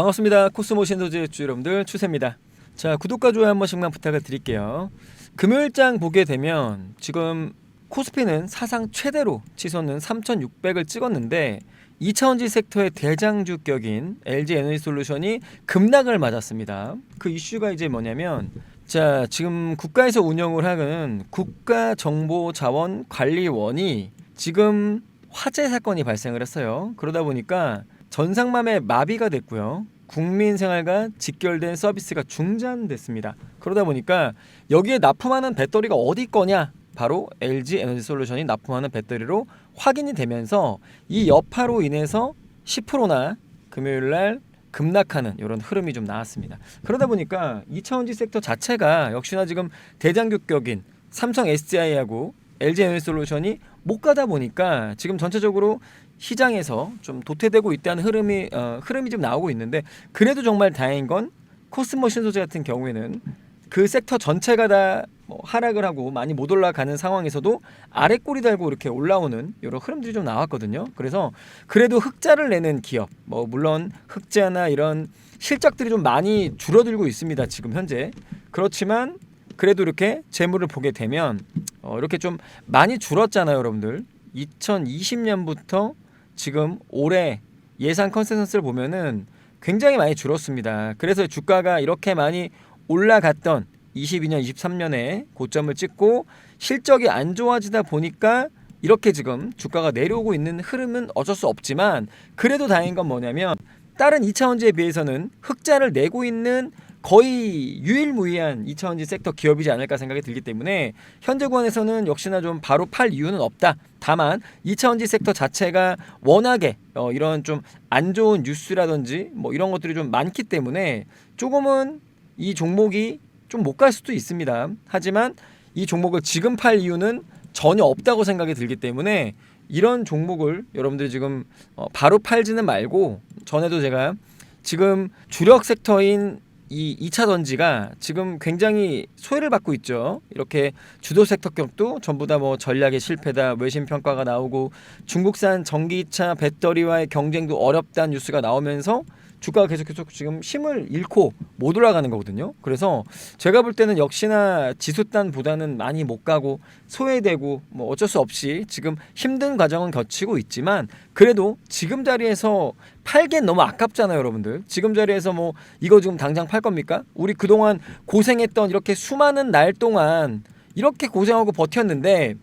반갑습니다. 코스모 신도제 주 여러분들 추세입니다. 자 구독과 좋아요 한 번씩만 부탁을 드릴게요. 금요일장 보게 되면 지금 코스피는 사상 최대로 치솟는 3,600을 찍었는데 2차원지 섹터의 대장주격인 LG 에너지 솔루션이 급락을 맞았습니다. 그 이슈가 이제 뭐냐면 자 지금 국가에서 운영을 하는 국가정보자원관리원이 지금 화재 사건이 발생을 했어요. 그러다 보니까 전상맘에 마비가 됐고요. 국민 생활과 직결된 서비스가 중단됐습니다. 그러다 보니까 여기에 납품하는 배터리가 어디 거냐? 바로 LG 에너지 솔루션이 납품하는 배터리로 확인이 되면서 이 여파로 인해서 10%나 금요일 날 급락하는 이런 흐름이 좀 나왔습니다. 그러다 보니까 2차원지 섹터 자체가 역시나 지금 대장격격인 삼성 SDI하고 LG 에너지 솔루션이 못 가다 보니까 지금 전체적으로 시장에서 좀 도태되고 있다는 흐름이 어, 흐름이 좀 나오고 있는데 그래도 정말 다행인 건 코스모 신소재 같은 경우에는 그 섹터 전체가 다 뭐 하락을 하고 많이 못 올라가는 상황에서도 아래 꼬리 달고 이렇게 올라오는 이런 흐름들이 좀 나왔거든요. 그래서 그래도 흑자를 내는 기업, 뭐 물론 흑자나 이런 실적들이 좀 많이 줄어들고 있습니다. 지금 현재 그렇지만 그래도 이렇게 재물을 보게 되면 어, 이렇게 좀 많이 줄었잖아요, 여러분들. 2020년부터 지금 올해 예상 컨센서스를 보면은 굉장히 많이 줄었습니다. 그래서 주가가 이렇게 많이 올라갔던 22년, 23년에 고점을 찍고 실적이 안 좋아지다 보니까 이렇게 지금 주가가 내려오고 있는 흐름은 어쩔 수 없지만 그래도 다행인 건 뭐냐면 다른 2차원지에 비해서는 흑자를 내고 있는 거의 유일무이한 2차원지 섹터 기업이지 않을까 생각이 들기 때문에 현재 구간에서는 역시나 좀 바로 팔 이유는 없다. 다만 2차원지 섹터 자체가 워낙에 어 이런 좀 안 좋은 뉴스라든지 뭐 이런 것들이 좀 많기 때문에 조금은 이 종목이 좀 못 갈 수도 있습니다. 하지만 이 종목을 지금 팔 이유는 전혀 없다고 생각이 들기 때문에 이런 종목을 여러분들이 지금 어 바로 팔지는 말고 전에도 제가 지금 주력 섹터인 이 2차 던지가 지금 굉장히 소외를 받고 있죠. 이렇게 주도 섹터 격도 전부 다 뭐 전략의 실패다, 외신 평가가 나오고 중국산 전기차 배터리와의 경쟁도 어렵다는 뉴스가 나오면서 주가가 계속 계속 지금 힘을 잃고 못 올라가는 거거든요. 그래서 제가 볼 때는 역시나 지수단보다는 많이 못 가고 소외되고 뭐 어쩔 수 없이 지금 힘든 과정은 거치고 있지만 그래도 지금 자리에서 팔기엔 너무 아깝잖아요, 여러분들. 지금 자리에서 뭐 이거 지금 당장 팔 겁니까? 우리 그동안 고생했던 이렇게 수많은 날 동안 이렇게 고생하고 버텼는데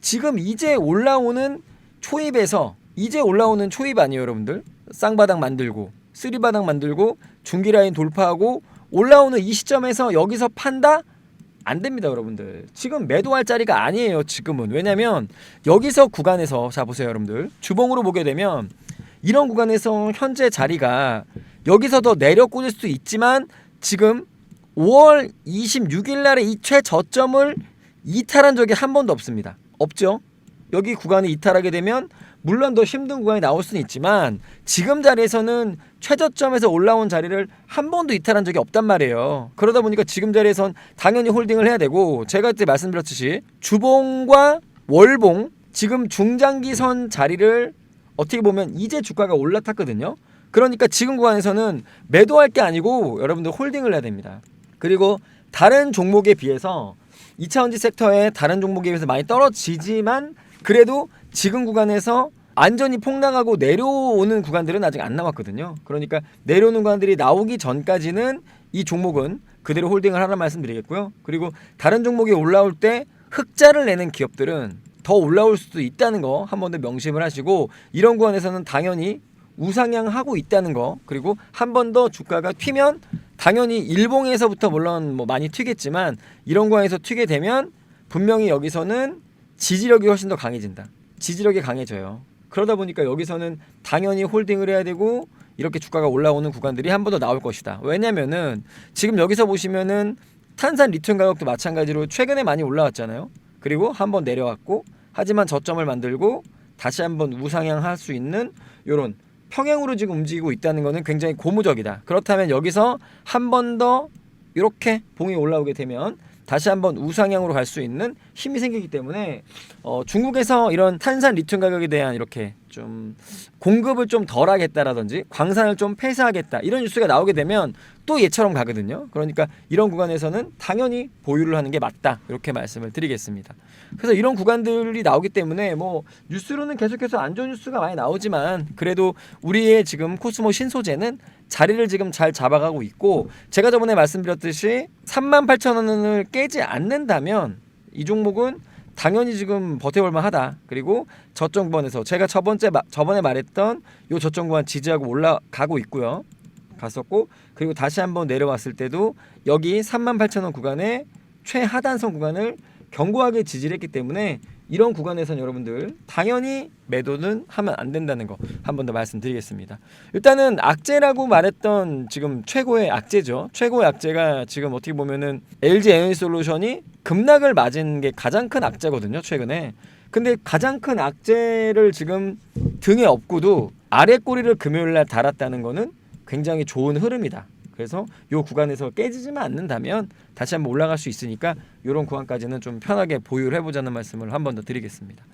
지금 이제 올라오는 초입에서 이제 올라오는 초입 아니에요, 여러분들? 쌍바닥 만들고 쓰리 바닥 만들고 중기 라인 돌파하고 올라오는 이 시점에서 여기서 판다? 안 됩니다, 여러분들. 지금 매도할 자리가 아니에요, 지금은. 왜냐면 여기서 구간에서 자 보세요, 여러분들. 주봉으로 보게 되면 이런 구간에서 현재 자리가 여기서 더 내려 꽂을 수도 있지만 지금 5월 26일 날에 이 최저점을 이탈한 적이 한 번도 없습니다. 없죠? 여기 구간이 이탈하게 되면 물론 더 힘든 구간이 나올 수는 있지만 지금 자리에서는 최저점에서 올라온 자리를 한 번도 이탈한 적이 없단 말이에요. 그러다 보니까 지금 자리에선 당연히 홀딩을 해야 되고 제가 그때 말씀드렸듯이 주봉과 월봉 지금 중장기선 자리를 어떻게 보면 이제 주가가 올라탔거든요. 그러니까 지금 구간에서는 매도할 게 아니고 여러분들 홀딩을 해야 됩니다. 그리고 다른 종목에 비해서 2차원지 섹터의 다른 종목에 비해서 많이 떨어지지만 그래도 지금 구간에서 안전이 폭락하고 내려오는 구간들은 아직 안 나왔거든요. 그러니까 내려오는 구간들이 나오기 전까지는 이 종목은 그대로 홀딩을 하라 말씀드리겠고요. 그리고 다른 종목이 올라올 때 흑자를 내는 기업들은 더 올라올 수도 있다는 거 한 번 더 명심을 하시고 이런 구간에서는 당연히 우상향하고 있다는 거 그리고 한 번 더 주가가 튀면 당연히 일봉에서부터 물론 뭐 많이 튀겠지만 이런 구간에서 튀게 되면 분명히 여기서는 지지력이 훨씬 더 강해진다. 지지력이 강해져요. 그러다 보니까 여기서는 당연히 홀딩을 해야 되고 이렇게 주가가 올라오는 구간들이 한 번 더 나올 것이다. 왜냐면은 지금 여기서 보시면은 탄산 리튬 가격도 마찬가지로 최근에 많이 올라왔잖아요. 그리고 한 번 내려왔고 하지만 저점을 만들고 다시 한번 우상향할 수 있는 요런 평행으로 지금 움직이고 있다는 것은 굉장히 고무적이다. 그렇다면 여기서 한 번 더 이렇게 봉이 올라오게 되면 다시 한번 우상향으로 갈 수 있는 힘이 생기기 때문에 어, 중국에서 이런 탄산 리튬 가격에 대한 이렇게 좀 공급을 좀 덜 하겠다라든지 광산을 좀 폐쇄하겠다 이런 뉴스가 나오게 되면 또 얘처럼 가거든요. 그러니까 이런 구간에서는 당연히 보유를 하는 게 맞다 이렇게 말씀을 드리겠습니다. 그래서 이런 구간들이 나오기 때문에 뭐 뉴스로는 계속해서 안 좋은 뉴스가 많이 나오지만 그래도 우리의 지금 코스모 신소재는 자리를 지금 잘 잡아가고 있고 제가 저번에 말씀드렸듯이 3만 8천 원을 깨지 않는다면 이 종목은 당연히 지금 버텨볼 만하다. 그리고 저점 구간에서 제가 저번째 마- 저번에 말했던 요 저점 구간 지지하고 올라가고 있고요. 갔었고 그리고 다시 한번 내려왔을 때도 여기 3만 8천 원 구간에 최하단선 구간을 견고하게 지지를 했기 때문에 이런 구간에선 여러분들 당연히 매도는 하면 안 된다는 거 한 번 더 말씀드리겠습니다. 일단은 악재라고 말했던 지금 최고의 악재죠. 최고의 악재가 지금 어떻게 보면은 LG 에너지 솔루션이 급락을 맞은 게 가장 큰 악재거든요. 최근에. 근데 가장 큰 악재를 지금 등에 업고도 아래 꼬리를 금요일 날 달았다는 거는 굉장히 좋은 흐름이다. 그래서 요 구간에서 깨지지만 않는다면 다시 한번 올라갈 수 있으니까 이런 구간까지는 좀 편하게 보유를 해보자는 말씀을 한 번 더 드리겠습니다.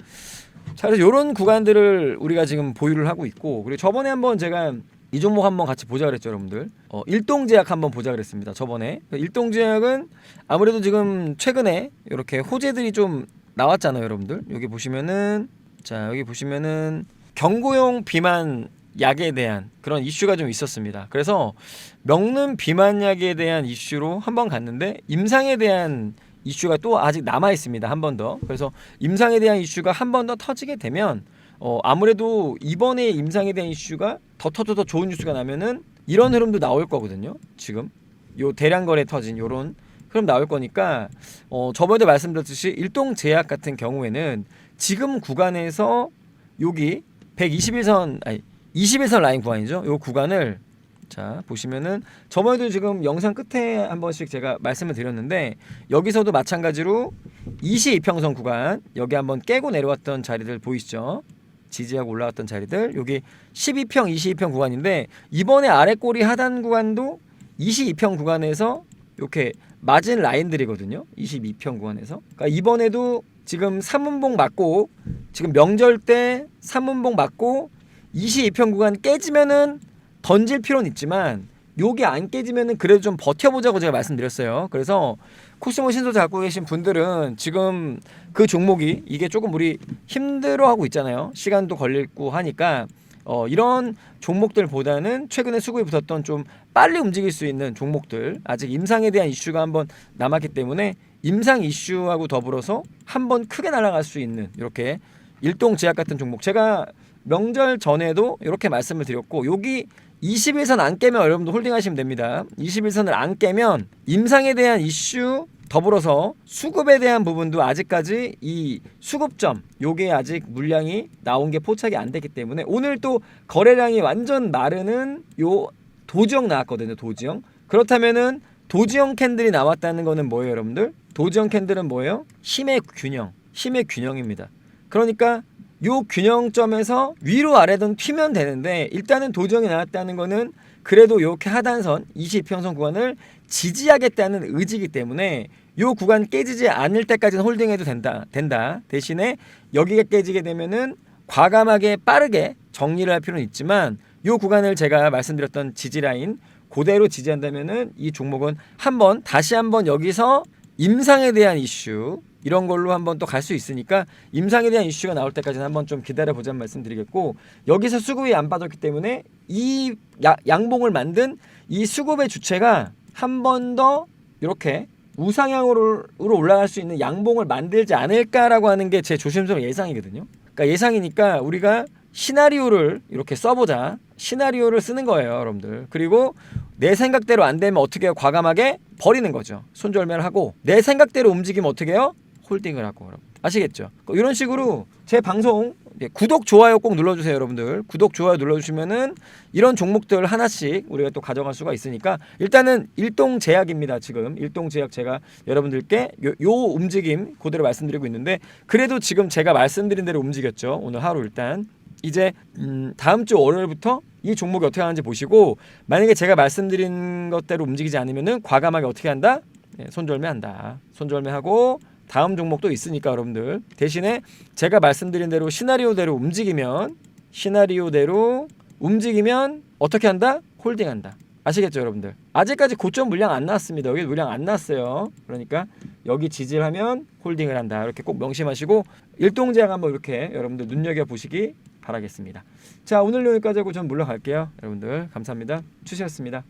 자, 그래서 이런 구간들을 우리가 지금 보유를 하고 있고 그리고 저번에 한번 제가 이 종목 한번 같이 보자 그랬죠, 여러분들. 어, 일동제약 한번 보자 그랬습니다. 저번에 일동제약은 아무래도 지금 최근에 이렇게 호재들이 좀 나왔잖아요, 여러분들. 여기 보시면은 자 여기 보시면은 경고용 비만 약에 대한 그런 이슈가 좀 있었습니다. 그래서 먹는 비만약에 대한 이슈로 한 번 갔는데 임상에 대한 이슈가 또 아직 남아 있습니다. 한 번 더. 그래서 임상에 대한 이슈가 한 번 더 터지게 되면 어 아무래도 이번에 임상에 대한 이슈가 더 터져 더 좋은 뉴스가 나면은 이런 흐름도 나올 거거든요. 지금 요 대량 거래 터진 요런 흐름 나올 거니까 어 저번에도 말씀드렸듯이 일동 제약 같은 경우에는 지금 구간에서 여기 121선 아니 21선 라인 구간이죠. 요 구간을 자 보시면은 저번에도 지금 영상 끝에 한 번씩 제가 말씀을 드렸는데 여기서도 마찬가지로 22평선 구간 여기 한번 깨고 내려왔던 자리들 보이시죠? 지지하고 올라왔던 자리들 여기 12평, 22평 구간인데 이번에 아래 꼬리 하단 구간도 22평 구간에서 이렇게 맞은 라인들이거든요. 22평 구간에서. 그러니까 이번에도 지금 3문봉 맞고 지금 명절 때 3문봉 맞고 22평 구간 깨지면은 던질 필요는 있지만 요게 안 깨지면은 그래도 좀 버텨보자고 제가 말씀드렸어요. 그래서 코스모 신소재 갖고 계신 분들은 지금 그 종목이 이게 조금 우리 힘들어하고 있잖아요. 시간도 걸리고 하니까 어, 이런 종목들보다는 최근에 수급이 붙었던 좀 빨리 움직일 수 있는 종목들 아직 임상에 대한 이슈가 한번 남았기 때문에 임상 이슈하고 더불어서 한번 크게 날아갈 수 있는 이렇게 일동 제약 같은 종목 제가 명절 전에도 이렇게 말씀을 드렸고 여기 21선 안 깨면 여러분도 홀딩하시면 됩니다. 21선을 안 깨면 임상에 대한 이슈 더불어서 수급에 대한 부분도 아직까지 이 수급점 요게 아직 물량이 나온 게 포착이 안 됐기 때문에 오늘 또 거래량이 완전 마르는 요 도지형 나왔거든요. 도지형. 그렇다면은 도지형 캔들이 나왔다는 거는 뭐예요, 여러분들? 도지형 캔들은 뭐예요? 힘의 균형. 힘의 균형입니다. 그러니까 요 균형점에서 위로 아래든 튀면 되는데 일단은 도정이 나왔다는 거는 그래도 이렇게 하단선 20평선 구간을 지지하겠다는 의지이기 때문에 요 구간 깨지지 않을 때까지는 홀딩해도 된다. 된다. 대신에 여기가 깨지게 되면은 과감하게 빠르게 정리를 할 필요는 있지만 요 구간을 제가 말씀드렸던 지지 라인 그대로 지지한다면은 이 종목은 한번 다시 한번 여기서 임상에 대한 이슈 이런 걸로 한번 또 갈 수 있으니까 임상에 대한 이슈가 나올 때까지는 한번 좀 기다려 보자는 말씀드리겠고 여기서 수급이 안 빠졌기 때문에 이 야, 양봉을 만든 이 수급의 주체가 한 번 더 이렇게 우상향으로 올라갈 수 있는 양봉을 만들지 않을까라고 하는 게 제 조심스러운 예상이거든요. 그러니까 예상이니까 우리가 시나리오를 이렇게 써보자. 시나리오를 쓰는 거예요, 여러분들. 그리고 내 생각대로 안 되면 어떻게 해요? 과감하게 버리는 거죠. 손절매를 하고 내 생각대로 움직이면 어떻게 해요? 홀딩을 하고. 아시겠죠? 이런 식으로 제 방송 예, 구독 좋아요 꼭 눌러주세요 여러분들 구독 좋아요 눌러주시면은 이런 종목들 하나씩 우리가 또 가져갈 수가 있으니까 일단은 일동 제약입니다 지금 일동 제약 제가 여러분들께 요, 요 움직임 그대로 말씀드리고 있는데 그래도 지금 제가 말씀드린 대로 움직였죠 오늘 하루 일단 이제 음, 다음 주 월요일부터 이 종목이 어떻게 하는지 보시고 만약에 제가 말씀드린 것대로 움직이지 않으면은 과감하게 어떻게 한다 예, 손절매한다. 손절매하고 다음 종목도 있으니까 여러분들 대신에 제가 말씀드린 대로 시나리오대로 움직이면 시나리오대로 움직이면 어떻게 한다? 홀딩한다. 아시겠죠, 여러분들? 아직까지 고점 물량 안 나왔습니다. 여기 물량 안 나왔어요. 그러니까 여기 지지를 하면 홀딩을 한다. 이렇게 꼭 명심하시고 일동제약 한번 이렇게 여러분들 눈여겨 보시기 바라겠습니다. 자, 오늘 여기까지 하고 전 물러갈게요. 여러분들 감사합니다. 추시였습니다.